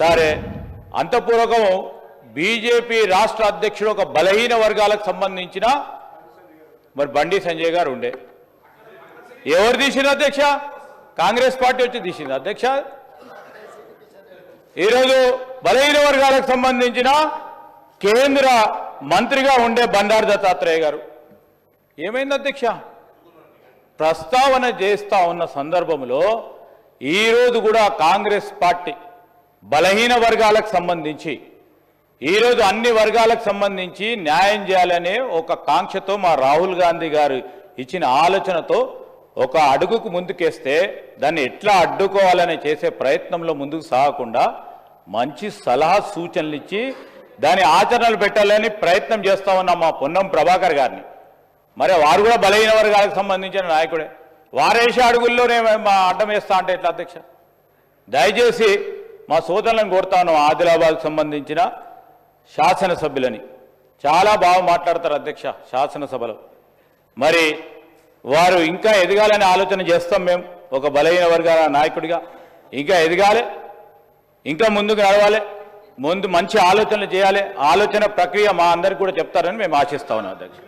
సరే అంతపూర్వకం బీజేపీ రాష్ట్ర అధ్యక్షుడు ఒక బలహీన వర్గాలకు సంబంధించిన మరి బండి సంజయ్ గారు ఉండే. ఎవరు తీసింది అధ్యక్ష? కాంగ్రెస్ పార్టీ వచ్చి తీసింది అధ్యక్ష? ఈరోజు బలహీన వర్గాలకు సంబంధించిన కేంద్ర మంత్రిగా ఉండే బండారు దత్తాత్రేయ గారు. ఏమైంది అధ్యక్ష? ప్రస్తావన చేస్తా ఉన్న సందర్భంలో ఈరోజు కూడా కాంగ్రెస్ పార్టీ బలహీన వర్గాలకు సంబంధించి ఈరోజు అన్ని వర్గాలకు సంబంధించి న్యాయం చేయాలనే ఒక కాంక్షతో మా రాహుల్ గాంధీ గారు ఇచ్చిన ఆలోచనతో ఒక అడుగుకు ముందుకేస్తే దాన్ని ఎట్లా అడ్డుకోవాలని చేసే ప్రయత్నంలో ముందుకు సాగకుండా మంచి సలహా సూచనలు ఇచ్చి దాని ఆచరణలు పెట్టాలని ప్రయత్నం చేస్తామన్న మా పొన్నం ప్రభాకర్ గారిని. మరి వారు కూడా బలహీన వర్గాలకు సంబంధించిన నాయకుడే. వారేసే అడుగుల్లోనే మా అడ్డం వేస్తా అంటే ఎట్లా అధ్యక్ష? దయచేసి మా సోదరులను కోరుతాను ఆదిలాబాద్కు సంబంధించిన శాసనసభ్యులని. చాలా బాగా మాట్లాడతారు అధ్యక్ష శాసనసభలో. మరి వారు ఇంకా ఎదగాలని ఆలోచన చేస్తాం మేము ఒక బలహీన వర్గాల నాయకుడిగా. ఇంకా ఎదగాలి ఇంకా ముందుకు నడవాలి ముందు మంచి ఆలోచనలు చేయాలి. ఆలోచన ప్రక్రియ మా అందరికి కూడా చెప్తారని మేము ఆశిస్తా ఉన్నాం అధ్యక్ష.